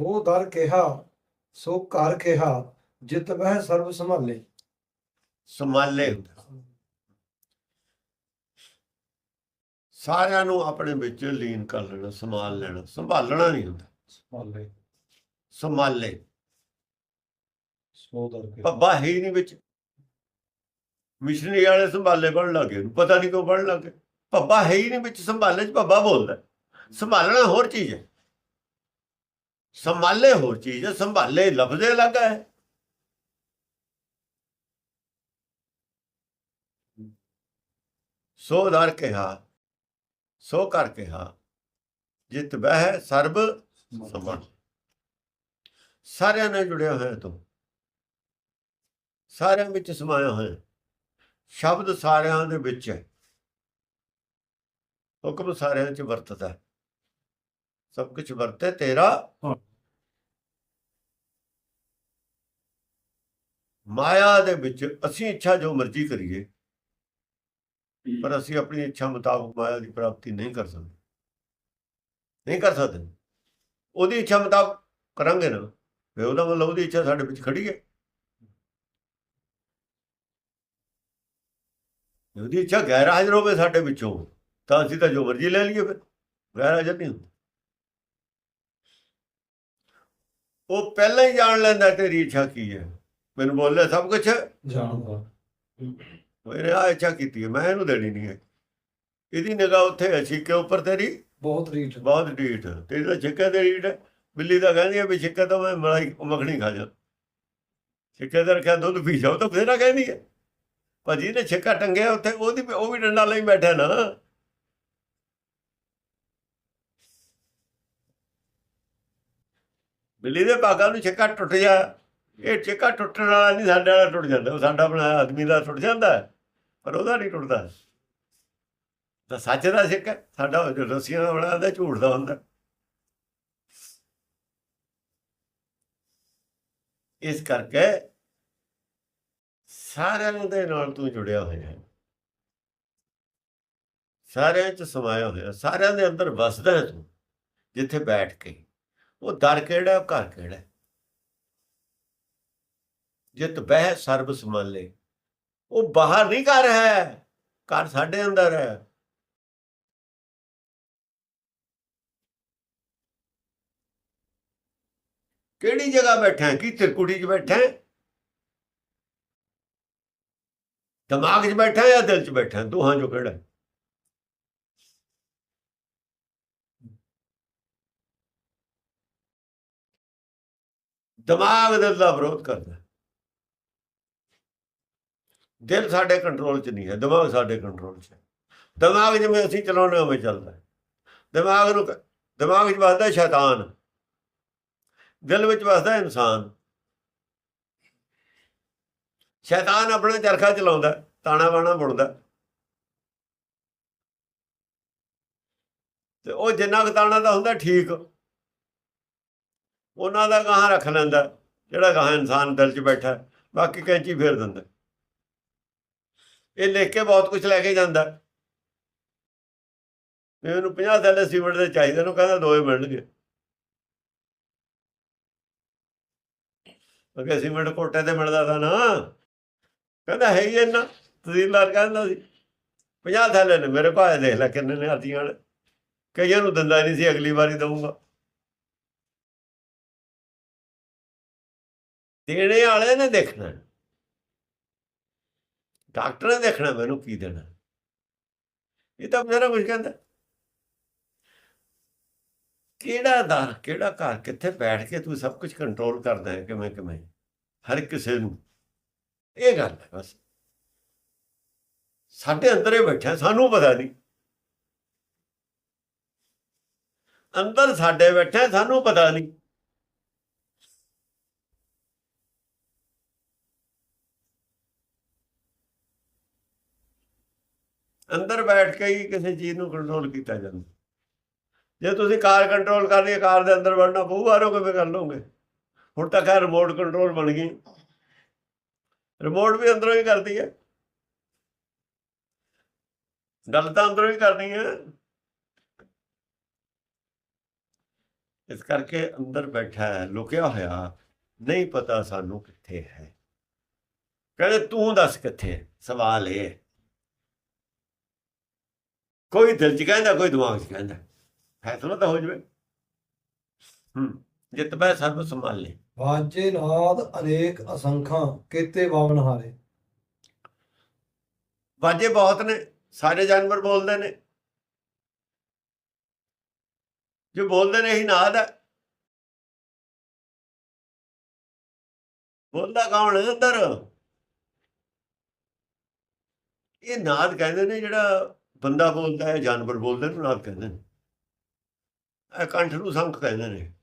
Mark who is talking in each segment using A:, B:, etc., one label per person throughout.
A: ਹੋ ਦਰ ਕਿਹਾ ਸੋ ਘਰ ਕਿਹਾ ਜਿਤ ਬਹਿ ਸਰਬ ਸੰਭਾਲੇ।
B: ਸੰਭਾਲੇ। ਸਾਰਿਆਂ ਨੂੰ ਆਪਣੇ ਵਿੱਚ ਲੀਨ ਕਰ ਲੈਣਾ ਸੰਭਾਲ ਲੈਣਾ। ਸੰਭਾਲਣਾ ਨਹੀਂ ਹੁੰਦਾ।
A: ਸੰਭਾਲੇ।
B: ਸੰਭਾਲੇ।
A: ਸੋ ਦਰ ਕਿਹਾ।
B: ਪੱਬਾ ਹੈ ਨਹੀਂ ਵਿੱਚ। ਮਿਸ਼ਨਰੀ ਵਾਲੇ ਸੰਭਾਲੇ ਪੜਨ ਲੱਗੇ ਨੂੰ ਪਤਾ ਨਹੀਂ ਕਿਉਂ ਪੜਨ ਲੱਗੇ ਪੱਬਾ ਹੈ ਹੀ ਨਹੀਂ ਵਿੱਚ ਸੰਭਾਲੇ ਚ ਪੱਬਾ ਬੋਲਦਾ। ਸੰਭਾਲਣਾ ਹੋਰ ਚੀਜ਼ ਹੈ। ਸੰਭਾਲੇ ਹੋਰ ਚੀਜ਼ ਹੈ ਸੰਭਾਲੇ ਲਫ਼ਜ਼ੇ ਅਲੱਗ ਹੈ। ਸੋ ਦਰ ਕਿਹਾ, ਸੋ ਕਰ ਕਿਹਾ, ਜਿਤ ਬਹਿ ਸਰਬ ਸੰਭਾਲ। ਸਾਰਿਆਂ ਨਾਲ ਜੁੜਿਆ ਹੋਇਆ ਤੂੰ। ਸਾਰਿਆਂ ਵਿੱਚ ਸਮਾਇਆ ਹੋਇਆ। ਸ਼ਬਦ ਸਾਰਿਆਂ ਦੇ ਵਿੱਚ ਹੈ। ਹੁਕਮ ਸਾਰਿਆਂ 'ਚ ਵਰਤਦਾ ਹੈ। ਸਭ ਕੁਝ ਵਰਤੇ ਤੇਰਾ। ਮਾਇਆ ਦੇ ਵਿੱਚ ਅਸੀਂ ਇੱਛਾ ਜੋ ਮਰਜ਼ੀ ਕਰੀਏ ਪਰ ਅਸੀਂ ਆਪਣੀ ਇੱਛਾ ਮੁਤਾਬਕ ਮਾਇਆ ਦੀ ਪ੍ਰਾਪਤੀ ਨਹੀਂ ਕਰ ਸਕਦੇ। ਨਹੀਂ ਕਰ ਸਕਦੇ। ਉਹਦੀ ਇੱਛਾ ਮੁਤਾਬਕ ਕਰਾਂਗੇ ਨਾ ਫਿਰ ਉਹਦਾ ਮਤਲਬ ਉਹਦੀ ਇੱਛਾ ਸਾਡੇ ਵਿੱਚ ਖੜੀ ਹੈ। ਉਹਦੀ ਇੱਛਾ ਗੈਰ ਹਾਜ਼ਰ ਹੋਵੇ ਸਾਡੇ ਵਿੱਚੋਂ ਤਾਂ ਅਸੀਂ ਤਾਂ ਜੋ ਮਰਜ਼ੀ ਲੈ ਲਈਏ ਫਿਰ। ਗੈਰ ਹਾਜ਼ਰ ਨਹੀਂ ਹੁੰਦਾ। ਉਹ ਪਹਿਲਾਂ ਹੀ ਜਾਣ ਲੈਂਦਾ ਤੇਰੀ ਇੱਛਾ ਕੀ ਹੈ? ਮੈਨੂੰ ਬੋਲਿਆ ਸਭ ਕੁਝ
A: ਜਾਣਦਾ।
B: ਮੇਰੇ ਆ ਇੱਛਾ ਕੀਤੀ ਹੈ ਮੈਂ ਇਹਨੂੰ ਦੇਣੀ ਨਹੀਂ ਹੈ। ਇਹਦੀ ਨਿਗਾਹ ਉੱਥੇ ਹੈ ਛਿੱਕੇ ਉੱਪਰ ਤੇਰੀ।
A: ਬਹੁਤ ਰੀਠ
B: ਬਹੁਤ ਢੀਠ ਤੇਰੀ ਤਾਂ ਛਿੱਕੇ ਤੇ ਢੀਠ ਹੈ। ਬਿੱਲੀ ਤਾਂ ਕਹਿੰਦੀ ਹੈ ਵੀ ਛਿੱਕੇ ਤੋਂ ਮੈਂ ਮਲਾਈ ਮੱਖਣੀ ਖਾ ਜਾ। ਛਿੱਕੇ ਤੇ ਰੱਖਿਆ ਦੁੱਧ ਪੀ ਜਾਓ ਤਾਂ ਫੇਰਾ ਕਹਿੰਦੀ ਹੈ। ਭਾਜੀ ਨੇ ਛਿੱਕਾ ਟੰਗਿਆ ਉੱਥੇ ਉਹਦੀ ਉਹ ਵੀ ਡੰਡਾ ਲਈ ਬੈਠਾ ਨਾ। ਬਿੱਲੀ ਦੇ ਭਾਗਾਂ ਨੂੰ ਛਿੱਕਾ ਟੁੱਟ ਜਾ ਇਹ ਛਿੱਕਾ ਟੁੱਟਣ ਵਾਲਾ ਨਹੀਂ ਸਾਡੇ ਵਾਲਾ ਟੁੱਟ ਜਾਂਦਾ, ਉਹ ਸਾਡਾ ਬਣਾਇਆ ਆਦਮੀ ਦਾ ਟੁੱਟ ਜਾਂਦਾ, ਪਰ ਉਹਦਾ ਨਹੀਂ ਟੁੱਟਦਾ। ਤਾਂ ਸੱਚ ਦਾ ਛਿੱਕਾ ਸਾਡਾ ਜੋ ਰੱਸੀਆਂ ਦਾ ਬਣਾਇਆ ਹੁੰਦਾ, ਝੂਠ ਦਾ ਹੁੰਦਾ। ਇਸ ਕਰਕੇ ਸਾਰਿਆਂ ਦੇ ਨਾਲ ਤੂੰ ਜੁੜਿਆ ਹੋਇਆ ਹੈ। ਸਾਰਿਆਂ 'ਚ ਸਮਾਇਆ ਹੋਇਆ, ਸਾਰਿਆਂ ਦੇ ਅੰਦਰ ਵਸਦਾ ਹੈ ਤੂੰ, ਜਿੱਥੇ ਬੈਠ ਕੇ। ਉਹ ਦਰ ਕਿਹੜਾ ਘਰ ਕਿਹੜਾ? ਹੈ? ਜਿਤ ਬਹਿ ਸਰਬ ਸਮਾਲੇ ਉਹ ਬਾਹਰ ਨਹੀਂ ਘਰ ਹੈ, ਘਰ ਸਾਡੇ ਅੰਦਰ ਹੈ। ਕਿਹੜੀ ਜਗ੍ਹਾ ਬੈਠਾ ਹੈ? ਕੀ ਤਿਰਕੁਟੀ 'ਚ ਬੈਠਾ ਹੈ? ਦਿਮਾਗ 'ਚ ਬੈਠਾ ਜਾਂ ਦਿਲ 'ਚ ਬੈਠਾ ਦੋਹਾਂ 'ਚੋਂ ਕਿਹੜਾ? ਦਿਮਾਗ ਦਿਲ ਦਾ ਵਿਰੋਧ ਕਰਦਾ ਦਿਲ ਸਾਡੇ ਕੰਟਰੋਲ 'ਚ ਨਹੀਂ ਹੈ, ਦਿਮਾਗ ਸਾਡੇ ਕੰਟਰੋਲ 'ਚ ਹੈ। ਦਿਮਾਗ ਜਿਵੇਂ ਅਸੀਂ ਚਲਾਉਂਦੇ ਹਾਂ, ਉਵੇਂ ਚੱਲਦਾ ਦਿਮਾਗ ਨੂੰ ਦਿਮਾਗ 'ਚ ਵਸਦਾ ਸ਼ੈਤਾਨ। ਦਿਲ ਵਿੱਚ ਵਸਦਾ ਇਨਸਾਨ। ਸ਼ੈਤਾਨ ਆਪਣਾ ਚਰਖਾ ਚਲਾਉਂਦਾ ਤਾਣਾ ਬਾਣਾ ਬੁਣਦਾ ਹੈ। ਤੇ ਉਹ ਜਿੰਨਾ ਕੁ ਤਾਣਾ ਦਾ ਹੁੰਦਾ, ਠੀਕ। ਉਹਨਾਂ ਦਾ ਗਾਹਾਂ ਰੱਖ ਲੈਂਦਾ, ਜਿਹੜਾ ਗਾਹਾਂ ਇਨਸਾਨ ਦਿਲ 'ਚ ਬੈਠਾ, ਬਾਕੀ ਕੈਂਚੀ ਫੇਰ ਦਿੰਦਾ। ਇਹ ਲਿਖ ਕੇ ਬਹੁਤ ਕੁਝ ਲੈ ਕੇ ਜਾਂਦਾ। ਵੀ 50 ਥੈਲੇ ਸੀਮੈਂਟ ਦੇ ਚਾਹੀਦੇ ਨੂੰ ਕਹਿੰਦਾ ਦੋਏ ਮਿਲਣਗੇ। ਅਗੇ ਸੀਮੈਂਟ ਕੋਟੇ ਤੇ ਮਿਲਦਾ ਤਾਂ ਨਾ। ਕਹਿੰਦਾ ਹੈ ਹੀ ਇੰਨਾ, ਤਹਿਸੀਲਦਾਰ ਕਹਿੰਦਾ ਸੀ 50 ਥੈਲੇ ਨੇ ਮੇਰੇ ਕੋਲ ਦੇਖ ਲੈ ਕਿੰਨੇ ਨੇ ਹਾਥੀਆਂ ਵਾਲੇ। ਕਈਆਂ ਨੂੰ ਦਿੰਦਾ ਨਹੀਂ ਸੀ, ਅਗਲੀ ਵਾਰੀ ਦਊਂਗਾ। ਦੇਣੇ ਵਾਲੇ ਨੇ ਦੇਖਣਾ। ਡਾਕਟਰ ਨੇ ਦੇਖਣਾ ਮੈਨੂੰ ਕੀ ਦੇਣਾ। ਇਹ ਤਾਂ ਮੇਰਾ ਕੁਝ ਕਹਿੰਦਾ। ਕਿਹੜਾ ਦਰ ਕਿਹੜਾ ਘਰ, ਕਿੱਥੇ ਬੈਠ ਕੇ ਤੂੰ ਸਭ ਕੁਝ ਕੰਟਰੋਲ ਕਰਦਾ ਹੈ, ਕਿਵੇਂ ਕਿਵੇਂ? ਹਰ ਕਿਸੇ ਨੂੰ। ਇਹ ਗੱਲ ਹੈ ਬਸ। ਸਾਡੇ ਅੰਦਰ ਹੀ ਬੈਠਾ, ਸਾਨੂੰ ਪਤਾ ਨਹੀਂ। ਅੰਦਰ ਸਾਡੇ ਬੈਠਾ, ਸਾਨੂੰ ਪਤਾ ਨਹੀਂ। ਅੰਦਰ ਬੈਠ ਕੇ ਹੀ ਕਿਸੇ ਚੀਜ਼ ਨੂੰ ਕੰਟਰੋਲ ਕੀਤਾ ਜਾਂਦਾ। ਜੇ ਤੁਸੀਂ ਕਾਰ ਕੰਟਰੋਲ ਕਰਨੀ ਹੈ, ਕਾਰ ਦੇ ਅੰਦਰ ਵੜਨਾ ਪਊ ਬਾਹਰੋਂ ਕਿਵੇਂ ਕਰ ਲਓਗੇ? ਹੁਣ ਤਾਂ ਖੈਰ ਰਿਮੋਟ ਕੰਟਰੋਲ ਬਣ ਗਈ। ਰਿਮੋਟ ਵੀ ਅੰਦਰੋਂ ਹੀ ਕਰਦੀ ਹੈ। ਗੱਲ ਤਾਂ ਅੰਦਰੋਂ ਹੀ ਕਰਨੀ ਹੈ। ਇਸ ਕਰਕੇ ਅੰਦਰ ਬੈਠਾ ਹੈ, ਲੁਕਿਆ ਹੋਇਆ, ਨਹੀਂ ਪਤਾ ਸਾਨੂੰ ਕਿੱਥੇ ਹੈ। ਕਹਿੰਦੇ ਤੂੰ ਦੱਸ ਕਿੱਥੇ ਸਵਾਲ ਇਹ ਕੋਈ ਦਿਲ ਚ ਕਹਿੰਦਾ ਕੋਈ ਦਿਮਾਗ ਚ ਕਹਿੰਦਾ। ਫੈਸਲਾ ਤਾਂ ਹੋ ਜਵੇ। ਹੂੰ ਜਿਤ ਬੈ ਸਰਬ ਸੰਭਾਲ। ਲੈ
A: ਵਾਜੇ ਨਾਦ ਅਨੇਕ ਅਸੰਖਾਂ ਕੀਤੇ ਬਾਵਨ ਹਾਰੇ।
B: ਵਾਜੇ ਬਹੁਤ ਨੇ ਸਾਰੇ ਜਾਨਵਰ ਬੋਲਦੇ ਨੇ। ਜੋ ਬੋਲਦੇ ਨੇ ਹੀ ਨਾਦ ਹੈ। ਬੋਲਦਾ ਕੌਣ ਅੰਦਰ? ਇਹ ਨਾਦ ਕਹਿੰਦੇ ਨੇ ਜਿਹੜਾ ਬੰਦਾ ਬੋਲਦਾ ਹੈ, ਜਾਨਵਰ ਬੋਲਦੇ ਨੇ ਨਾਦ ਕਹਿੰਦੇ ਨੇ। ਇਹ ਕੰਠ ਨੂੰ ਸੰਖ ਕਹਿੰਦੇ ਨੇ।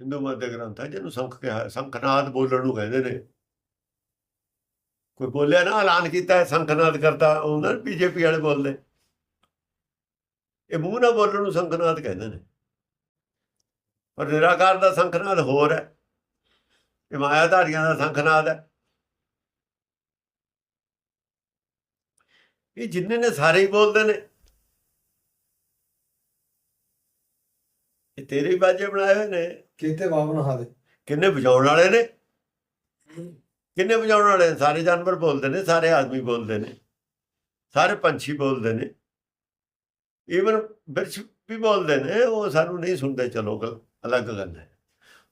B: ਹਿੰਦੂ ਮਤ ਦੇ ਗ੍ਰੰਥ ਹੈ, ਜਿਹਨੂੰ ਸੰਖ ਕਿਹਾ, ਸੰਖਨਾਦ ਬੋਲਣ ਨੂੰ ਕਹਿੰਦੇ ਨੇ। ਕੋਈ ਬੋਲਿਆ ਨਾ, ਐਲਾਨ ਕੀਤਾ ਸੰਖਨਾਦ ਕਰਤਾ ਉਹਨਾਂ ਬੀਜੇਪੀ ਵਾਲੇ ਬੋਲਦੇ। ਇਹ ਮੂੰਹ ਨਾ ਬੋਲਣ ਨੂੰ ਸੰਖਨਾਦ ਕਹਿੰਦੇ ਨੇ। ਪਰ ਨਿਰਾਕਾਰ ਦਾ ਸੰਖਨਾਦ ਹੋਰ ਹੈ। ਇਹ ਮਾਇਆਧਾਰੀਆਂ ਦਾ ਸੰਖਨਾਦ ਹੈ। ਇਹ ਜਿੰਨੇ ਨੇ ਸਾਰੇ ਹੀ ਬੋਲਦੇ ਨੇ। ਇਹ ਤੇਰੇ ਹੀ ਬਾਜੇ ਬਣਾਏ ਹੋਏ ਨੇ।
A: ਕੀਤੇ ਬਾਵਨ ਹਾਰੇ
B: ਕਿੰਨੇ ਵਜਾਉਣ ਵਾਲੇ ਨੇ? ਕਿੰਨੇ ਵਜਾਉਣ ਵਾਲੇ ਨੇ? ਸਾਰੇ ਜਾਨਵਰ ਬੋਲਦੇ ਨੇ ਸਾਰੇ ਆਦਮੀ ਬੋਲਦੇ ਨੇ ਸਾਰੇ ਪੰਛੀ ਬੋਲਦੇ ਨੇ। ਈਵਨ ਬਿਰਛ ਵੀ ਬੋਲਦੇ ਨੇ ਉਹ ਸਾਨੂੰ ਨਹੀਂ ਸੁਣਦੇ ਚਲੋ ਗੱਲ ਅਲੱਗ ਗੱਲ ਹੈ।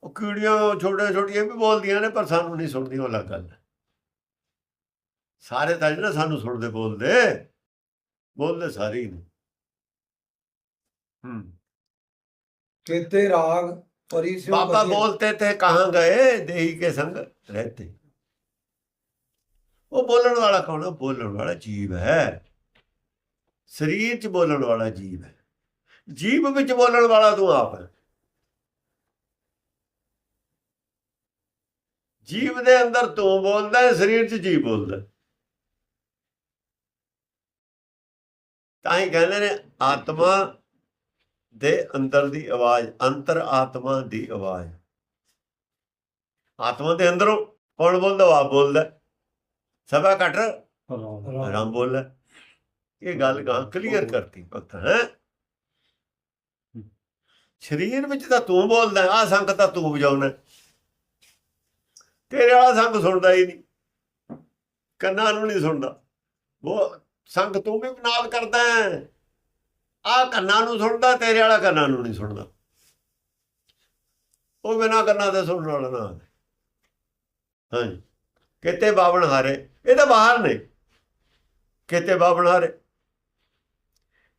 B: ਉਹ ਕੀੜੀਆਂ ਛੋਟੀਆਂ ਛੋਟੀਆਂ ਵੀ ਬੋਲਦੀਆਂ ਨੇ ਪਰ ਸਾਨੂੰ ਨਹੀਂ ਸੁਣਦੀਆਂ ਉਹ ਅਲੱਗ ਗੱਲ ਹੈ। ਸਾਰੇ ਤਾਂ ਜਿਹੜਾ ਸਾਨੂੰ ਸੁਣਦੇ ਬੋਲਦੇ ਬੋਲਦੇ ਸਾਰੇ ਹੀ ਨੇ। ਹੂੰ।
A: ਕੇਤੇ ਰਾਗ ਪਰੀ ਸਿਉ ਬਾਬਾ
B: ਬੋਲਤੇ ਤੇ ਕਹਾਂ ਗਏ ਦੇਹੀ ਕੇ ਸੰਗ ਰਹਤੇ। ਉਹ ਬੋਲਣ ਵਾਲਾ ਕੌਣ ਹੈ ਬੋਲਣ ਵਾਲਾ ਜੀਵ ਹੈ। ਸਰੀਰ 'ਚ ਬੋਲਣ ਵਾਲਾ ਜੀਵ ਹੈ। ਜੀਵ ਵਿੱਚ ਬੋਲਣ ਵਾਲਾ ਤੂੰ ਆਪ ਹੈ। ਜੀਵ ਦੇ ਅੰਦਰ ਤੂੰ ਬੋਲਦਾ ਹੈ ਸਰੀਰ 'ਚ ਜੀਵ ਬੋਲਦਾ ਹੈ। ਤਾਂ ਹੀ ਕਹਿੰਦੇ ਨੇ ਆਤਮਾ ਦੇ ਅੰਦਰ ਦੀ ਆਵਾਜ਼ ਅੰਤਰ ਆਤਮਾ ਦੀ ਆਵਾਜ਼। ਆਤਮਾ ਦੇ ਅੰਦਰੋਂ ਕੌਣ ਬੋਲਦਾ? ਆਪ ਬੋਲਦਾ। ਸਭਾ ਘਟ।
A: ਰਾਮ।
B: ਬੋਲਦਾ। ਇਹ ਗੱਲ ਗਾਂ ਕਲੀਅਰ ਕਰਤੀ ਭਗਤ ਹੈ? ਸਰੀਰ ਵਿੱਚ ਤਾਂ ਤੂੰ ਬੋਲਦਾ ਆ ਸੰਖ ਤਾਂ ਤੂੰ ਵਜਾਉਣਾ। ਤੇਰੇ ਵਾਲਾ ਸੰਖ ਸੁਣਦਾ ਹੀ ਨਹੀਂ। ਕੰਨਾਂ ਨੂੰ ਨਹੀਂ ਸੁਣਦਾ। ਉਹ ਸੰਖ ਤੂੰ ਵੀ ਨਾਲ ਕਰਦਾ ਆ ਕੰਨਾਂ ਨੂੰ ਸੁਣਦਾ ਤੇਰੇ ਵਾਲਾ ਕੰਨਾਂ ਨੂੰ ਨਹੀਂ ਸੁਣਦਾ। ਉਹ ਬਿਨਾਂ ਕੰਨਾਂ ਦੇ ਸੁਣਨ ਵਾਲਾ ਨਾ। ਹਾਂਜੀ। ਕਿਤੇ ਬਾਵਣ ਹਾਰੇ। ਇਹ ਤਾਂ ਬਾਹਰ ਨੇ। ਕਿਤੇ ਬਾਵਣ ਹਾਰੇ।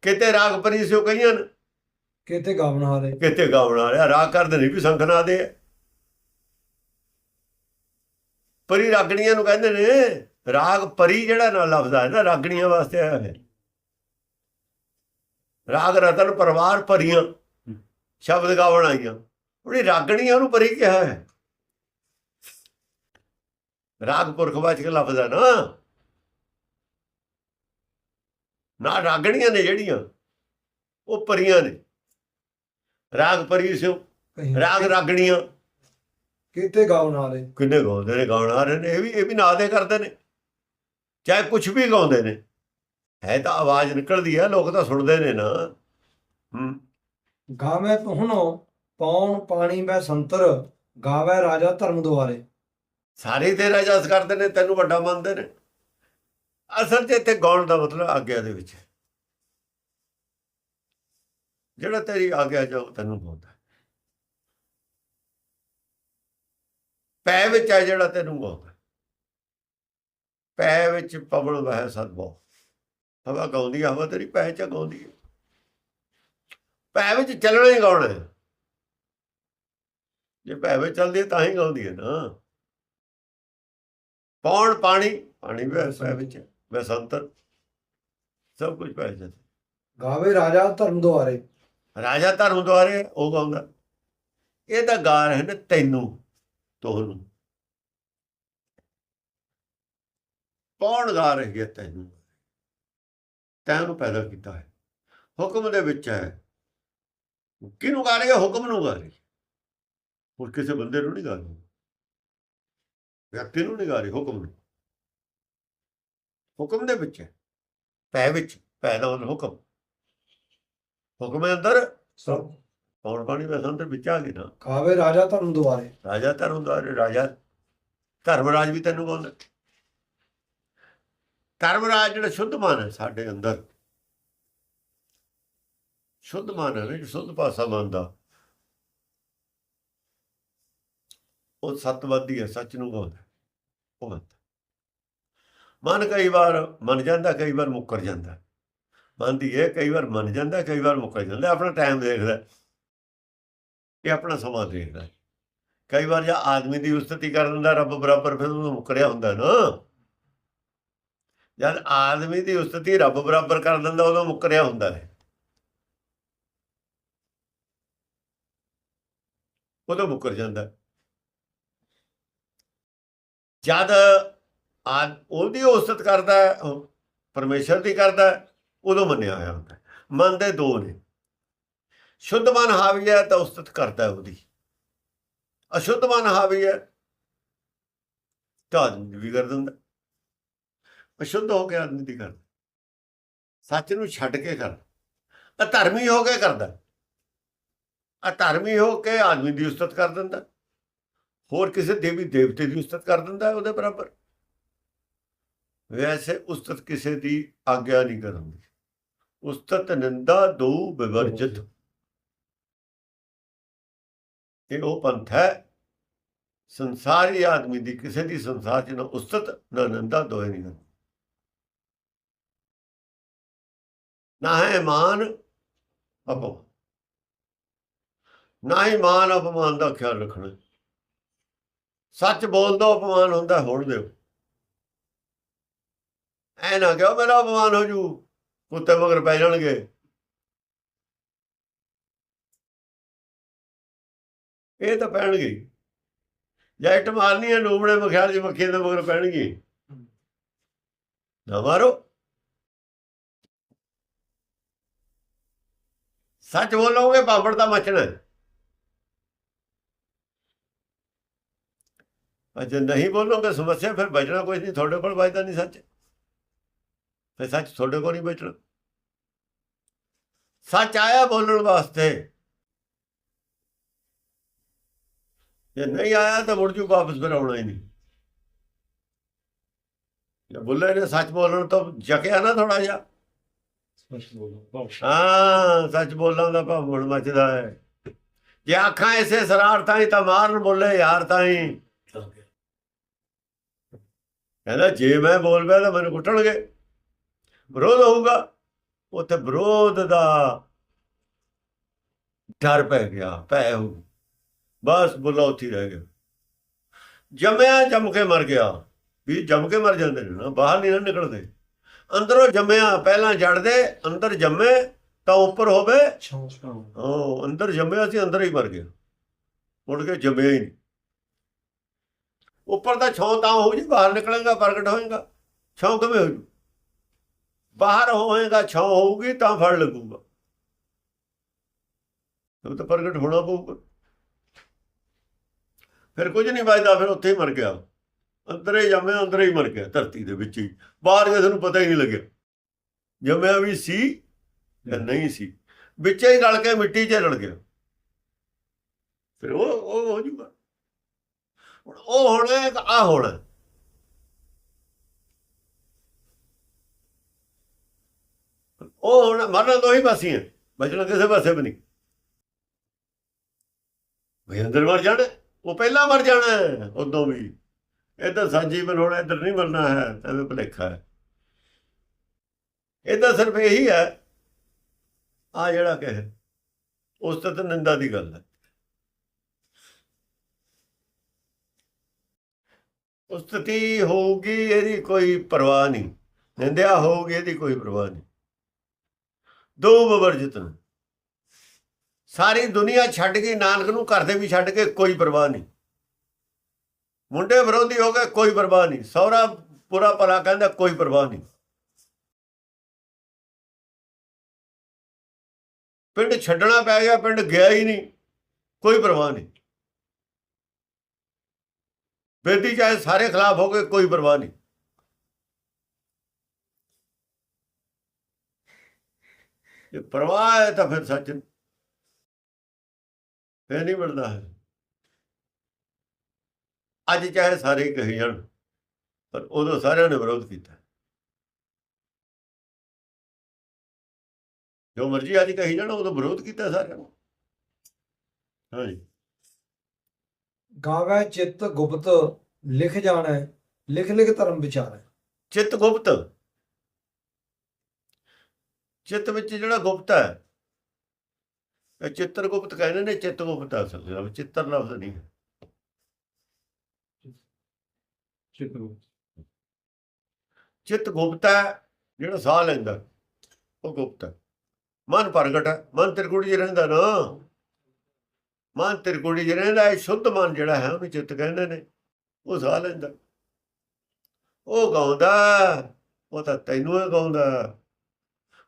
B: ਕਿਤੇ ਰਾਗ ਪਰੀ ਸਿਓ ਕਈਆਂ ਨੇ।
A: ਕੀਤੇ ਗਾਵਨ ਹਾਰੇ।
B: ਕਿਤੇ ਗਾਵਣ ਹਾਰੇ। ਰਾਗ ਕਰਦੇ ਨਹੀਂ ਵੀ ਸੰਖ ਨਾ ਦੇ ਪਰੀ ਰਾਗਣੀਆਂ ਨੂੰ ਕਹਿੰਦੇ ਨੇ ਰਾਗ ਪਰੀ ਜਿਹੜਾ ਨਾ ਲਫ਼ਜ਼ ਹੈ ਨਾ ਰਾਗਣੀਆਂ ਵਾਸਤੇ ਆਇਆ ਹੈ ਰਾਗ ਰਤਨ ਪਰਿਵਾਰ ਪਰੀਆਂ ਸ਼ਬਦ ਗਾਵਣ ਆਈਆਂ ਉਹਨੇ ਰਾਗਣੀਆਂ ਨੂੰ ਪਰੀ ਕਿਹਾ ਹੈ। ਰਾਗ ਪੁਰਖਵਾਚਕ ਲਫ਼ਜ਼ ਹੈ ਨਾ। ਨਾ ਰਾਗਣੀਆਂ ਨੇ ਜਿਹੜੀਆਂ ਉਹ ਪਰੀਆਂ ਨੇ। ਰਾਗ ਪਰੀ ਸਿਓ। ਰਾਗ ਰਾਗਣੀਆਂ।
A: ਕੀਤੇ ਗਾਵਨ ਹਾਰੇ
B: ਕਿੰਨੇ ਗਾਉਂਦੇ ਨੇ ਗਾਉਣ ਆ ਰਹੇ ਨੇ ਇਹ ਵੀ ਇਹ ਵੀ ਨਾਂ ਦੇ ਕਰਦੇ ਨੇ। ਚਾਹੇ ਕੁਝ ਵੀ ਗਾਉਂਦੇ ਨੇ। ਹੈ ਤਾਂ ਆਵਾਜ਼ ਨਿਕਲਦੀ ਹੈ ਲੋਕ ਤਾਂ ਸੁਣਦੇ ਨੇ ਨਾ। ਹੂੰ।
A: ਗਾਵੇ ਤੁਹਨੋ ਪੌਣ ਪਾਣੀ ਮੈਂ ਸੰਤਰ ਗਾਵੇ ਰਾਜਾ ਧਰਮ ਦੁਆਰੇ।
B: ਸਾਰੇ ਤੇਰਾ ਜਸ ਕਰਦੇ ਨੇ ਤੈਨੂੰ ਵੱਡਾ ਮੰਨਦੇ ਨੇ। ਅਸਲ 'ਚ ਇੱਥੇ ਗਾਉਣ ਦਾ ਮਤਲਬ ਆਗਿਆ ਦੇ ਵਿੱਚ। ਜਿਹੜਾ ਤੇਰੀ ਆਗਿਆ ਜੋ ਤੈਨੂੰ ਬੋਲਦਾ ਪੈ ਵਿੱਚ ਹੈ ਜਿਹੜਾ ਤੈਨੂੰ ਬੋਲਦਾ ਪੈ ਵਿੱਚ ਪਵਨ ਵਹਿ ਸਦਬੋ ਹਵਾ ਗਾਉਂਦੀ ਹਵਾ ਤੇਰੀ ਪੈ ਚ ਗਾਉਂਦੀ ਹੈ ਪੈ ਵਿੱਚ ਚੱਲਣਾ ਹੀ ਗਾਉਣਾ ਹੈ ਜੇ ਪੈ ਵਿੱਚ ਚੱਲਦੀ ਤਾਂ ਹੀ ਗਾਉਂਦੀ ਹੈ ਨਾ। ਪੌਣ ਪਾਣੀ। ਪਾਣੀ ਵੀ ਪੈ ਵਿੱਚ ਹੈ, ਵਸੰਤਰ ਸਭ ਕੁਝ ਪੈ ਜਾਂਦਾ
A: ਗਾਵੇ ਰਾਜਾ ਧਰਮ ਦੁਆਰੇ।
B: ਰਾਜਾ ਧਰਮ ਦੁਆਰੇ ਉਹ ਗਾਉਂਦਾ। ਇਹ ਤਾਂ ਗਾ ਰਹੇ ਨੇ ਤੈਨੂੰ ਤੁਹਾਨੂੰ। ਕੌਣ ਗਾ ਰਹੀ ਹੈ ਤੈਨੂੰ। ਤੈਨੂੰ ਪੈਦਾ ਕੀਤਾ ਹੈ। ਹੁਕਮ ਦੇ ਵਿੱਚ ਹੈ। ਕਿਹਨੂੰ ਗਾ ਰਹੀ ਹੈ? ਹੁਕਮ ਨੂੰ ਗਾ ਰਹੀ ਹੋਰ ਕਿਸੇ ਬੰਦੇ ਨੂੰ ਨਹੀਂ ਗਾ ਰਹੀ। ਵਿਅਕਤੀ ਨੂੰ ਨਹੀਂ ਗਾ ਰਹੀ ਹੁਕਮ ਨੂੰ। ਹੁਕਮ ਦੇ ਵਿੱਚ ਹੈ। ਪੈ ਵਿੱਚ ਪੈਦਾ ਹੋਣ ਹੁਕਮ। ਹੁਕਮ ਦੇ ਅੰਦਰ।
A: ਸਭ।
B: ਪੌਣ ਪਾਣੀ ਵਿੱਚ ਅੰਦਰ ਵਿੱਚ ਆ ਗਏ ਨਾ।
A: ਕਾਵੇ ਰਾਜਾ ਧਰਮ ਦੁਆਰੇ।
B: ਰਾਜਾ ਧਰਮ ਦਾ ਰਾਜਾ ਧਰਮਰਾਜ ਵੀ ਤੈਨੂੰ ਕਹਿੰਦਾ ਧਰਮਰਾਜ ਜਿਹੜਾ ਸ਼ੁੱਧ ਮਨ ਹੈ ਸਾਡੇ ਅੰਦਰ। ਸ਼ੁੱਧ ਮਨ ਹੈ ਨਾ, ਸ਼ੁੱਧ ਪਾਸਾ ਮਨ ਦਾ ਉਹ ਸਤਵਾਦੀ ਹੈ ਸੱਚ ਨੂੰ ਗਾਉਂਦਾ ਉਹ ਮੰਨਦਾ। ਮਨ ਕਈ ਵਾਰ ਮੰਨ ਜਾਂਦਾ ਕਈ ਵਾਰ ਮੁੱਕਰ ਜਾਂਦਾ। ਮੰਨਦੀ ਹੈ ਕਈ ਵਾਰ ਮੰਨ ਜਾਂਦਾ ਕਈ ਵਾਰ ਮੁੱਕਰ ਜਾਂਦਾ। ਆਪਣਾ ਟਾਈਮ ਦੇਖਦਾ ਇਹ ਆਪਣਾ ਸਮਾਂ ਦੇਖਦਾ ਕਈ ਵਾਰ ਜਾਂ ਆਦਮੀ ਦੀ ਉਸਤਤੀ ਕਰ ਦਿੰਦਾ ਰੱਬ ਬਰਾਬਰ ਫਿਰ ਉਹ ਮੁੱਕਰਿਆ ਹੁੰਦਾ ਨਾ। ਜਦ ਆਦਮੀ ਦੀ ਉਸਤਤੀ ਰੱਬ ਬਰਾਬਰ ਕਰ ਦਿੰਦਾ ਉਦੋਂ ਮੁੱਕਰਿਆ ਹੁੰਦਾ ਹੈ। ਉਦੋਂ ਮੁੱਕਰ ਜਾਂਦਾ ਜਦ ਆ ਉਹਦੀ ਉਸਤਤ ਕਰਦਾ ਹੈ, ਪਰਮੇਸ਼ਰ ਦੀ ਕਰਦਾ ਉਦੋਂ ਮੰਨਿਆ ਹੋਇਆ ਹੁੰਦਾ ਹੈ। ਮਨ ਦੇ ਦੋ ਨੇ। ਸ਼ੁੱਧ ਮਨ ਹਾਵੀ ਹੈ ਤਾਂ ਉਸਤਤ ਕਰਦਾ ਉਹਦੀ। ਅਸ਼ੁੱਧ ਮਨ ਹਾਵੀ ਹੈ ਤਾਂ ਆਦਮੀ ਵੀ ਕਰ ਦਿੰਦਾ। ਅਸ਼ੁੱਧ ਹੋ ਕੇ ਆਦਮੀ ਦੀ ਕਰਦਾ। ਸੱਚ ਨੂੰ ਛੱਡ ਕੇ ਕਰਦਾ। ਅਧਰਮੀ ਹੋ ਕੇ ਕਰਦਾ। ਅਧਰਮੀ ਹੋ ਕੇ ਆਦਮੀ ਦੀ ਉਸਤਤ ਕਰ ਦਿੰਦਾ। ਹੋਰ ਕਿਸੇ ਦੇਵੀ ਦੇਵਤੇ ਦੀ ਉਸਤਤ ਕਰ ਦਿੰਦਾ ਉਹਦੇ ਬਰਾਬਰ। ਵੈਸੇ ਉਸਤਤ ਕਿਸੇ ਦੀ ਆਗਿਆ ਨਹੀਂ ਕਰਨ ਦੀ ਉਸਤਤ ਨਿੰਦਾ ਦੋ ਵਿਵਰਜਿਤ। ਇਹ ਉਹ ਪੰਥ ਹੈ। ਸੰਸਾਰੀ ਆਦਮੀ ਦੀ ਕਿਸੇ ਦੀ ਸੰਸਾਰ ਚ ਨਾ ਉਸਤਤ, ਨਾ ਨਿੰਦਾ ਦੋਏ ਨਹੀਂ ਕਰਦੀ ਨਾ ਹੈ ਮਾਨ ਅਪਮਾਨ। ਨਾ ਹੀ ਮਾਨ ਅਪਮਾਨ ਦਾ ਖਿਆਲ ਰੱਖਣਾ। ਸੱਚ ਬੋਲਦਾ ਅਪਮਾਨ ਹੁੰਦਾ ਹੋਣ ਦਿਓ। ਐ ਨਾ ਕਿਉਂ ਮੇਰਾ ਅਪਮਾਨ ਹੋ ਜੂ ਕੁੱਤੇ ਮਗਰ ਪੈ ਜਾਣਗੇ। ਇਹ ਤਾਂ ਪੈਣਗੇ ਹੀ। ਜਾਂ ਇੱਟ ਮਾਰਨੀ ਹੈ ਨੂਬੜੇ ਮਖਿਆਲ ਜੀ ਮੱਖੀਆਂ ਦੇ ਮਗਰ ਪੈਣਗੇ। ਨਾ ਮਾਰੋ। ਸੱਚ ਬੋਲੋਗੇ ਪਾਪੜ ਦਾ ਮਚਣਾ ਹੈ। ਨਹੀਂ ਬੋਲੋਗੇ ਸਮੱਸਿਆ, ਫਿਰ ਬਚਣਾ ਕੋਈ ਨਹੀਂ, ਤੁਹਾਡੇ ਕੋਲ ਬਚਦਾ ਨਹੀਂ ਸੱਚ? ਫਿਰ ਸੱਚ ਤੁਹਾਡੇ ਕੋਲ ਨਹੀਂ ਬਚਣਾ। ਸੱਚ ਆਇਆ ਬੋਲਣ ਵਾਸਤੇ। ਜੇ ਨਹੀਂ ਆਇਆ ਤਾਂ ਮੁੜ ਜੂ ਵਾਪਸ ਫਿਰ ਆਉਣਾ ਹੀ ਨਹੀਂ। ਜੇ ਬੁੱਲੇ ਨੇ ਸੱਚ ਬੋਲਣ ਤੋਂ ਜਕਿਆ ਨਾ ਥੋੜਾ ਜਿਹਾ। ਹਾਂ ਸੱਚ ਬੋਲਣ ਦਾ ਭਾਵ ਮਚਦਾ ਹੈ। ਜੇ ਅੱਖਾਂ ਐਸੇ ਸਰਾਰਤਾਂ ਹੀ ਤਾਂ ਮਾਰਨ ਬੋਲੇ ਯਾਰ ਤਾਂ ਹੀ ਕਹਿੰਦਾ ਜੇ ਮੈਂ ਬੋਲ ਪਿਆ ਤਾਂ ਮੈਨੂੰ ਕੁੱਟਣਗੇ। ਵਿਰੋਧ ਹੋਊਗਾ। ਉੱਥੇ ਵਿਰੋਧ ਦਾ ਡਰ ਪੈ ਗਿਆ ਭੈ ਹੋ। ਬਸ ਬੁੱਲਾ ਉੱਥੇ ਹੀ ਰਹਿ ਗਿਆ। ਜੰਮਿਆ ਜੰਮ ਕੇ ਮਰ ਗਿਆ। ਵੀ ਜੰਮ ਕੇ ਮਰ ਜਾਂਦੇ ਨੇ ਨਾ ਬਾਹਰ ਨਹੀਂ ਨਿਕਲਦੇ। ਅੰਦਰੋਂ ਜੰਮਿਆ, ਪਹਿਲਾਂ ਜੜ ਦੇ ਅੰਦਰ ਜੰਮੇ, ਤਾਂ ਉੱਪਰ ਹੋਵੇ। ਉਹ ਅੰਦਰ ਜੰਮਿਆ ਸੀ, ਅੰਦਰ ਹੀ ਮਰ ਗਿਆ। ਮੁੜ ਕੇ ਜੰਮਿਆ ਹੀ ਨਹੀਂ। ਉੱਪਰ ਦਾ ਛੋਂ ਤਾਂ ਹੋ ਜੀ, ਬਾਹਰ ਨਿਕਲੇਗਾ, ਪ੍ਰਗਟ ਹੋਏਗਾ। ਛੋਂ ਕਿਵੇਂ ਹੋ ਜੂ ਬਾਹਰ ਹੋਏਗਾ, ਛੋਂ ਹੋਊਗੀ, ਤਾਂ ਫੜ ਲੱਗੂਗਾ। ਉਹ ਤਾਂ ਪ੍ਰਗਟ ਹੋਣਾ ਪਊਗਾ। ਫਿਰ ਕੁਝ ਨਹੀਂ ਬਚਦਾ, ਫਿਰ ਉੱਥੇ ਹੀ ਮਰ ਗਿਆ ਅੰਦਰ ਹੀ ਜੰਮਿਆ ਅੰਦਰ ਹੀ ਮਰ ਗਿਆ ਧਰਤੀ ਦੇ ਵਿੱਚ ਹੀ। ਬਾਹਰ ਕਿਸੇ ਨੂੰ ਪਤਾ ਹੀ ਨਹੀਂ ਲੱਗਿਆ। ਜੰਮਿਆ ਵੀ ਸੀ ਜਾਂ ਨਹੀਂ ਸੀ। ਵਿੱਚੇ ਹੀ ਗਲ ਕੇ ਮਿੱਟੀ 'ਚ ਰਲ ਗਿਆ। ਫਿਰ ਉਹ ਉਹ ਹੋ ਜੂਗਾ। ਹੁਣ ਉਹ ਹੋਣਾ ਹੈ ਆ ਹੋਣਾ। ਉਹ ਹੁਣ ਮਰਨਾ ਦੋ ਹੀ ਪਾਸੇ ਹੈ। ਬਚਣਾ ਕਿਸੇ ਪਾਸੇ ਵੀ ਨਹੀਂ। ਵੀ ਅੰਦਰ ਮਰ ਜਾਣਾ। ਉਹ ਪਹਿਲਾਂ ਮਰ ਜਾਣਾ ਉਦੋਂ ਵੀ। ਇੱਧਰ ਸਾਜੀ ਬਣ ਹੋਣਾ ਇੱਧਰ ਨਹੀਂ ਮਰਨਾ ਹੈ ਐਵੇਂ ਭੁਲੇਖਾ ਹੈ। ਇਹ ਤਾਂ ਸਿਰਫ ਇਹੀ ਹੈ ਆ ਜਿਹੜਾ ਕਹੇ ਉਸ ਤੇ ਤਾਂ ਨਿੰਦਾ ਦੀ ਗੱਲ ਹੈ। ਉਸਤਤੀ ਹੋਊਗੀ, ਇਹਦੀ ਕੋਈ ਪਰਵਾਹ ਨਹੀਂ। ਨਿੰਦਿਆ ਹੋਊਗੀ, ਇਹਦੀ ਕੋਈ ਪਰਵਾਹ ਨਹੀਂ। ਦੋ ਬਵਰਜਿਤ ਨੇ। ਸਾਰੀ ਦੁਨੀਆ ਛੱਡ ਕੇ, ਨਾਨਕ ਨੂੰ ਘਰ ਦੇ ਵੀ ਛੱਡ ਕੇ ਕੋਈ ਪਰਵਾਹ ਨਹੀਂ। ਮੁੰਡੇ ਵਿਰੋਧੀ ਹੋ ਗਏ ਕੋਈ ਪਰਵਾਹ ਨਹੀਂ। ਸਹੁਰਾ ਪੂਰਾ ਭਲਾ ਕਹਿੰਦਾ, ਕੋਈ ਪਰਵਾਹ ਨਹੀਂ। ਪਿੰਡ ਛੱਡਣਾ ਪੈ ਗਿਆ, ਪਿੰਡ ਗਿਆ ਹੀ ਨਹੀਂ। ਕੋਈ ਪਰਵਾਹ ਨਹੀਂ। ਬੇਦੀ ਚਾਹੇ ਸਾਰੇ ਖਿਲਾਫ ਹੋ ਗਏ ਕੋਈ ਪਰਵਾਹ ਨਹੀਂ। ਜੇ ਪਰਵਾਹ ਹੈ ਤਾਂ ਫਿਰ ਸੱਚ। ਇਹ ਨਹੀਂ ਮਿਲਦਾ ਹੈ। ਅੱਜ ਚਾਹੇ ਸਾਰੇ ਕਹੀ ਜਾਣ ਪਰ ਉਦੋਂ ਸਾਰਿਆਂ ਨੇ ਵਿਰੋਧ ਕੀਤਾ। ਜੋ ਮਰਜ਼ੀ ਅੱਜ ਕਹੀ ਜਾਣ ਉਦੋਂ ਵਿਰੋਧ ਕੀਤਾ ਸਾਰਿਆਂ ਨੇ। ਹਾਂਜੀ।
A: ਗਾਵੇ ਚਿੱਤ ਗੁਪਤ ਲਿਖ ਜਾਣੈ ਲਿਖ ਲਿਖ ਧਰਮ ਵਿਚਾਰੈ।
B: ਚਿੱਤ ਗੁਪਤ। ਚਿੱਤ ਵਿੱਚ ਜਿਹੜਾ ਗੁਪਤ ਹੈ ਇਹ ਚਿੱਤਰ ਗੁਪਤ ਕਹਿੰਦੇ ਨੇ ਚਿੱਤ ਗੁਪਤ ਅਸਲ ਵਿੱਚ ਚਿੱਤਰ ਲਫ਼ਜ਼ ਨਹੀਂ ਹੈ ਚਿੱਤ ਗੁਪਤ ਹੈ, ਜਿਹੜਾ ਸਾਹ ਲੈਂਦਾ, ਉਹ ਗੁਪਤ ਹੈ। ਮਨ ਪ੍ਰਗਟ ਹੈ, ਮਨ ਤਿਰਕੁੜੀ 'ਚ ਰਹਿੰਦਾ ਨਾ। ਮਨ ਤਿਰਕੁੜੀ 'ਚ ਰਹਿੰਦਾ, ਇਹ ਸ਼ੁੱਧ ਮਨ ਜਿਹੜਾ ਹੈ, ਉਹਨੂੰ ਚਿੱਤ ਕਹਿੰਦੇ ਨੇ। ਉਹ ਸਾਹ ਲੈਂਦਾ। ਉਹ ਗਾਉਂਦਾ, ਉਹ ਤਾਂ ਤੈਨੂੰ ਹੀ ਗਾਉਂਦਾ।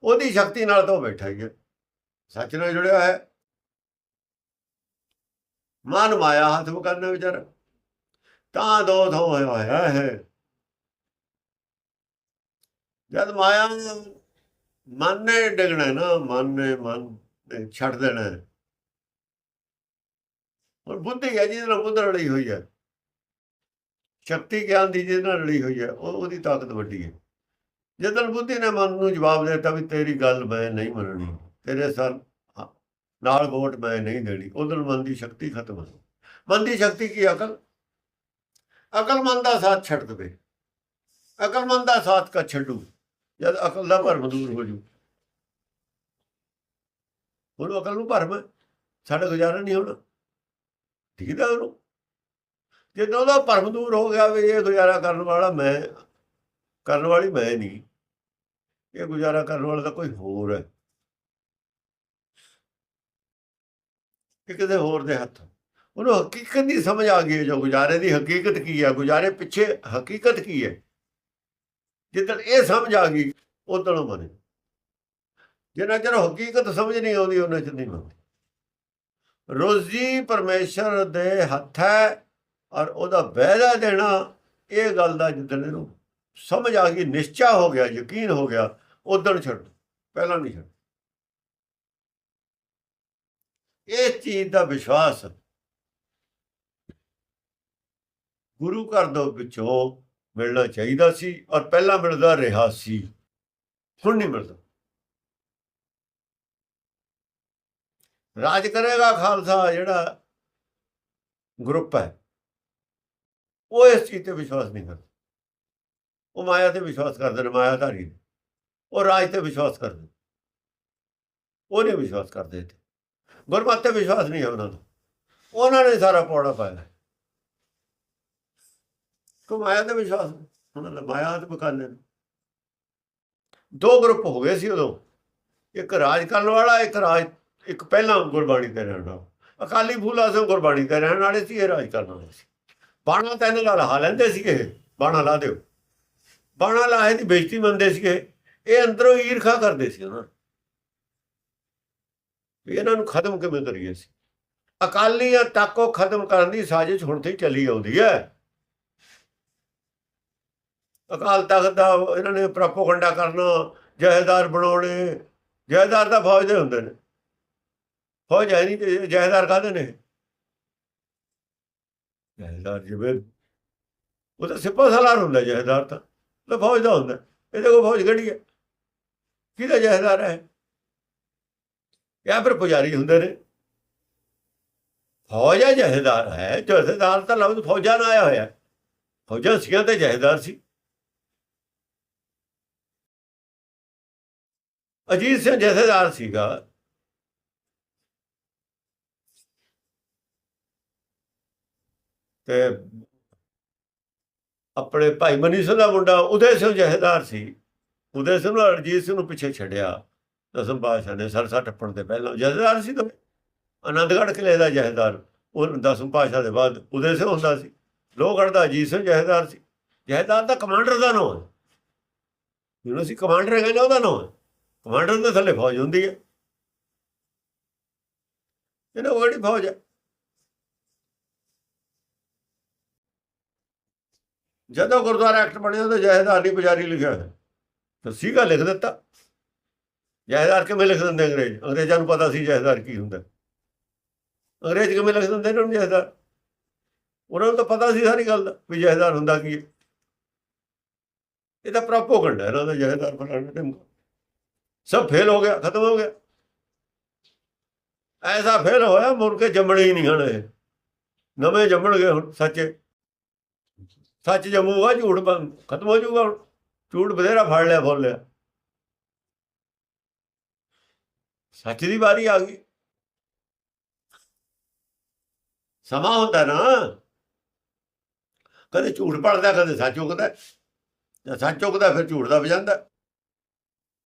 B: ਉਹਦੀ ਸ਼ਕਤੀ ਨਾਲ ਤਾਂ ਉਹ ਬੈਠਾ ਹੀ ਹੈ। ਸੱਚ ਨਾਲ ਜੁੜਿਆ ਹੈ। ਮਨ ਮਾਇਆ ਹੱਥ ਕਰਨਾ ਵਿਚਾਰਾ। ਤਾਂ ਦੋ ਥੋ ਹੋਇਆ ਹੈ ਜਦ ਮਾਇਆ ਮਨ ਨੇ ਡਿਗਣਾ ਨਾ, ਮਨ ਨੇ ਮਨ ਛੱਡ ਦੇਣਾ। ਹੈ। ਬੁੱਧੀ ਹੈ ਜਿਹਦੇ ਨਾਲ ਬੁੱਧ ਰਲੀ ਹੋਈ ਹੈ। ਸ਼ਕਤੀ ਗਿਆਨ ਦੀ ਜਿਹਦੇ ਨਾਲ ਰਲੀ ਹੋਈ ਹੈ, ਉਹ ਉਹਦੀ ਤਾਕਤ ਵੱਡੀ ਹੈ। ਜਦੋਂ ਬੁੱਧੀ ਨੇ ਮਨ ਨੂੰ ਜਵਾਬ ਦੇ ਦਿੱਤਾ ਵੀ ਤੇਰੀ ਗੱਲ ਮੈਂ ਨਹੀਂ ਮੰਨਣੀ, ਤੇਰੇ ਸਰ ਨਾਲ ਵੋਟ ਮੈਂ ਨਹੀਂ ਦੇਣੀ ਉਦੋਂ ਮਨ ਦੀ ਸ਼ਕਤੀ ਖਤਮ ਹੋ ਮਨ ਦੀ ਸ਼ਕਤੀ ਕੀ ਅਕਲ? ਅਕਲਮੰਦ ਦਾ ਸਾਥ ਛੱਡ ਦੇਵੇ। ਅਕਲਮੰਦ ਦਾ ਸਾਥ ਕਾ ਛੱਡੂ। ਜਦ ਅਕਲ ਦਾ ਭਰਮ ਦੂਰ ਹੋ ਜੂ। ਹੁਣ ਅਕਲ ਨੂੰ ਭਰਮ ਹੈ, ਸਾਡਾ ਗੁਜ਼ਾਰਾ ਨਹੀਂ ਹੋਣਾ। ਠੀਕ ਹੈ ਉਹਨੂੰ। ਜਦੋਂ ਉਹਦਾ ਭਰਮ ਦੂਰ ਹੋ ਗਿਆ ਵੀ ਇਹ ਗੁਜ਼ਾਰਾ ਕਰਨ ਵਾਲਾ ਮੈਂ ਕਰਨ ਵਾਲੀ ਮੈਂ ਨਹੀਂ। ਇਹ ਗੁਜ਼ਾਰਾ ਕਰਨ ਵਾਲਾ ਤਾਂ ਕੋਈ ਹੋਰ ਹੈ। ਇਹ ਕਿਸੇ ਹੋਰ ਦੇ ਹੱਥ। ਉਹਨੂੰ ਹਕੀਕਤ ਦੀ ਸਮਝ ਆ ਗਈ, ਜੋ ਗੁਜ਼ਾਰੇ ਦੀ ਹਕੀਕਤ ਕੀ ਹੈ ਗੁਜ਼ਾਰੇ ਪਿੱਛੇ ਹਕੀਕਤ ਕੀ ਹੈ? ਜਿੱਦਣ ਇਹ ਸਮਝ ਆ ਗਈ ਉਦੋਂ ਉਹ ਬਣੇ। ਜਿੰਨਾ ਚਿਰ ਹਕੀਕਤ ਸਮਝ ਨਹੀਂ ਆਉਂਦੀ, ਉਹਨਾਂ ਚਿਰ ਨਹੀਂ ਬਣਦੀ ਰੋਜ਼ੀ ਪਰਮੇਸ਼ਰ ਦੇ ਹੱਥ ਹੈ ਔਰ ਉਹਦਾ ਵਾਅਦਾ ਦੇਣਾ, ਇਹ ਗੱਲ ਦਾ ਜਿੱਦਣ ਇਹਨੂੰ ਸਮਝ ਆ ਗਈ, ਨਿਸ਼ਚਾ ਹੋ ਗਿਆ, ਯਕੀਨ ਹੋ ਗਿਆ ਉਦੋਂ ਛੱਡ, ਪਹਿਲਾਂ ਨਹੀਂ ਛੱਡ। ਇਹ ਚੀਜ਼ ਦਾ ਵਿਸ਼ਵਾਸ ਗੁਰੂ ਘਰ ਦੇ ਵਿੱਚੋਂ ਮਿਲਣਾ ਚਾਹੀਦਾ ਸੀ ਔਰ ਪਹਿਲਾਂ ਮਿਲਦਾ ਰਿਹਾ ਸੀ। ਹੁਣ ਨਹੀਂ ਮਿਲਦਾ। ਰਾਜ ਕਰੇਗਾ ਖਾਲਸਾ ਜਿਹੜਾ ਗਰੁੱਪ ਹੈ। ਉਹ ਇਸ ਚੀਜ਼ ਤੇ ਵਿਸ਼ਵਾਸ ਨਹੀਂ ਕਰਦਾ। ਉਹ ਮਾਇਆ ਤੇ ਵਿਸ਼ਵਾਸ ਕਰਦੇ ਨੇ, ਮਾਇਆਧਾਰੀ ਨੇ। ਉਹ ਰਾਜ ਤੇ ਵਿਸ਼ਵਾਸ ਕਰਦੇ ਨੇ। ਉਹ ਨਹੀਂ ਵਿਸ਼ਵਾਸ ਕਰਦੇ ਤੇ ਗੁਰਮਤਿ ਤੇ ਵਿਸ਼ਵਾਸ ਨਹੀਂ ਹੈ ਉਹਨਾਂ ਦਾ। ਉਹਨਾਂ ਨੇ ਸਾਰਾ ਪੌੜਾ ਪਾਇਆ। ਕੋ ਮਾਇਆ ਦੇ ਵਿਸ਼ਵਾਸ ਉਹਨਾਂ ਦਾ ਮਾਇਆ ਤੇ ਬਕਾਨੇ ਦੋ ਗਰੁੱਪ ਹੋ ਗਏ ਸੀ ਉਦੋਂ। ਇੱਕ ਰਾਜ ਕਰਨ ਵਾਲਾ, ਇੱਕ ਰਾਜ, ਇੱਕ ਪਹਿਲਾਂ ਗੁਰਬਾਣੀ ਤੇ ਰਹਿਣ ਵਾਲਾ। ਅਕਾਲੀ ਫੂਲਾ ਸਿੰਘ ਗੁਰਬਾਣੀ ਤੇ ਰਹਿਣ ਵਾਲੇ ਸੀ, ਇਹ ਰਾਜ ਕਰਨ ਵਾਲੇ ਸੀ। ਬਾਣਾ ਤਾਂ ਇਹਨਾਂ ਦਾ ਲਾ ਲੈਂਦੇ ਇਹ ਬਾਣਾ ਲਾ ਦਿਓ। ਬਾਣਾ ਲਾਹੇ ਦੀ ਬੇਇੱਜ਼ਤੀ ਮੰਨਦੇ ਸੀਗੇ। ਇਹ ਅੰਦਰੋਂ ਈਰਖਾ ਕਰਦੇ ਸੀ ਉਹਨਾਂ ਵੀ ਇਹਨਾਂ ਨੂੰ ਖਤਮ ਕਿਵੇਂ ਕਰੀਏ ਸੀ ਅਕਾਲੀਆਂ ਤੱਕ ਉਹ ਖਤਮ ਕਰਨ ਦੀ ਸਾਜ਼ਿਸ਼ ਹੁਣ ਤੇ ਹੀ ਚੱਲੀ ਆਉਂਦੀ ਹੈ। ਅਕਾਲ ਤਖਤ ਦਾ ਇਹਨਾਂ ਨੇ ਪ੍ਰੋਪਗੈਂਡਾ ਕਰਨਾ, ਜਹੇਦਾਰ ਬਣਾਉਣੇ, ਜਹੇਦਾਰ ਤਾਂ ਫੌਜ ਦੇ ਹੁੰਦੇ ਨੇ। ਫੌਜ ਹੈ ਨਹੀਂ ਤੇ ਜਹੇਦਾਰ ਕਾਹਦੇ ਨੇ? ਜਹੇਦਾਰ ਜਿਵੇਂ ਉਹ ਤਾਂ ਸਿਪਾ ਸਲਾਰ ਹੁੰਦਾ, ਜਹੇਦਾਰ ਤਾਂ। ਤਾਂ ਫੌਜ ਦਾ ਹੁੰਦਾ। ਇਹਦੇ ਕੋਲ ਫੌਜ ਕਿਹੜੀ ਹੈ? ਕਿਹਦਾ ਜਹੇਦਾਰ ਹੈ? ਜਾਂ ਫਿਰ ਪੁਜਾਰੀ ਹੁੰਦੇ ਨੇ। ਫੌਜ ਹੈ, ਜਹੇਦਾਰ ਹੈ। ਜਹੇਦਾਰ ਤਾਂ ਲਫ਼ਜ਼ ਫੌਜਾਂ ਨਾਲ ਆਇਆ ਹੋਇਆ। ਫੌਜਾਂ ਸੀਆਂ ਤੇ ਜਹੇਦਾਰ ਸੀ। ਅਜੀਤ ਸਿੰਘ ਜਥੇਦਾਰ ਸੀਗਾ। ਤੇ ਆਪਣੇ ਭਾਈ ਮਨੀ ਸਿੰਘ ਦਾ ਮੁੰਡਾ ਉਦੈ ਸਿੰਘ ਜਥੇਦਾਰ ਸੀ। ਉਦੈ ਸਿੰਘ ਨੂੰ ਅਰਜੀਤ ਸਿੰਘ ਨੂੰ ਪਿੱਛੇ ਛੱਡਿਆ। ਦਸਮ ਪਾਤਸ਼ਾਹ ਨੇ ਸਰਸਾ ਟੱਪਣ ਦੇ ਪਹਿਲਾਂ ਜਥੇਦਾਰ ਸੀ ਤਾਂ ਆਨੰਦਗੜ੍ਹ ਕਿਲੇ ਦਾ ਜਥੇਦਾਰ। ਉਹ ਦਸਮ ਪਾਤਸ਼ਾਹ ਦੇ ਬਾਅਦ ਉਦੈ ਸਿੰਘ ਹੁੰਦਾ ਸੀ। ਲੋਹਗੜ੍ਹ ਦਾ ਅਜੀਤ ਸਿੰਘ ਜਥੇਦਾਰ ਸੀ। ਜਥੇਦਾਰ ਦਾ ਕਮਾਂਡਰ ਦਾ ਨਾਮ ਹੈ। ਜਿਹਨੂੰ ਅਸੀਂ ਕਮਾਂਡਰ ਕਹਿੰਦੇ ਉਹਦਾ ਨਾਮ ਹੈ। ਕਮਾਂਡਰ ਦੇ ਥੱਲੇ ਫੌਜ ਹੁੰਦੀ ਹੈ। ਇਹਨਾਂ ਕੋਲ ਕਿਹੜੀ ਫੌਜ ਹੈ। ਜਦੋਂ ਗੁਰਦੁਆਰਾ ਐਕਟ ਬਣਿਆ ਤਾਂ ਜਹੇਦਾਰ ਨਹੀਂ ਪੁਜਾਰੀ ਲਿਖਿਆ। ਹੋਇਆ ਤਾਂ ਸੀਗਾ ਲਿਖ ਦਿੱਤਾ। ਜਹੇਦਾਰ ਕਿਵੇਂ ਲਿਖ ਦਿੰਦੇ ਅੰਗਰੇਜ਼? ਅੰਗਰੇਜ਼ਾਂ ਨੂੰ ਪਤਾ ਸੀ ਜਹੇਦਾਰ ਕੀ ਹੁੰਦਾ। ਅੰਗਰੇਜ਼ ਕਿਵੇਂ ਲਿਖ ਦਿੰਦੇ ਇਹਨਾਂ ਨੂੰ ਜਹਦਾਰ? ਉਹਨਾਂ ਨੂੰ ਤਾਂ ਪਤਾ ਸੀ ਸਾਰੀ ਗੱਲ ਦਾ ਵੀ ਜਹਦਾਰ ਹੁੰਦਾ ਕੀ ਹੈ। ਇਹ ਤਾਂ ਪ੍ਰੋਪੋਗੰਡਾ ਇਹਨਾਂ ਦਾ ਜਹਦਾਰ ਫਲਾਣਾ ਢਿਮਕਾ ਸਭ ਫੇਲ ਹੋ ਗਿਆ, ਖਤਮ ਹੋ ਗਿਆ। ਐਸਾ ਫੇਲ ਹੋਇਆ, ਮੁੜ ਕੇ ਜੰਮਣੇ ਹੀ ਨਹੀਂ ਹਨ ਇਹ। ਨਵੇਂ ਜੰਮਣਗੇ ਹੁਣ, ਸੱਚੇ। ਸੱਚ ਜੰਮੂਗਾ, ਝੂਠ ਬੰਦ ਖਤਮ ਹੋ ਜਾਊਗਾ ਹੁਣ। ਝੂਠ ਬਥੇਰਾ ਫੜ ਲਿਆ, ਫੋਲ ਲਿਆ। ਸੱਚ ਦੀ ਵਾਰੀ ਆ ਗਈ। ਸਮਾਂ ਹੁੰਦਾ ਨਾ। ਕਦੇ ਝੂਠ ਪੜਦਾ ਕਦੇ ਸੱਚ ਉਗਦਾ। ਜੇ ਸੱਚ ਉਗਦਾ, ਫਿਰ ਝੂਠ ਦਾ ਵਜਾਂਦਾ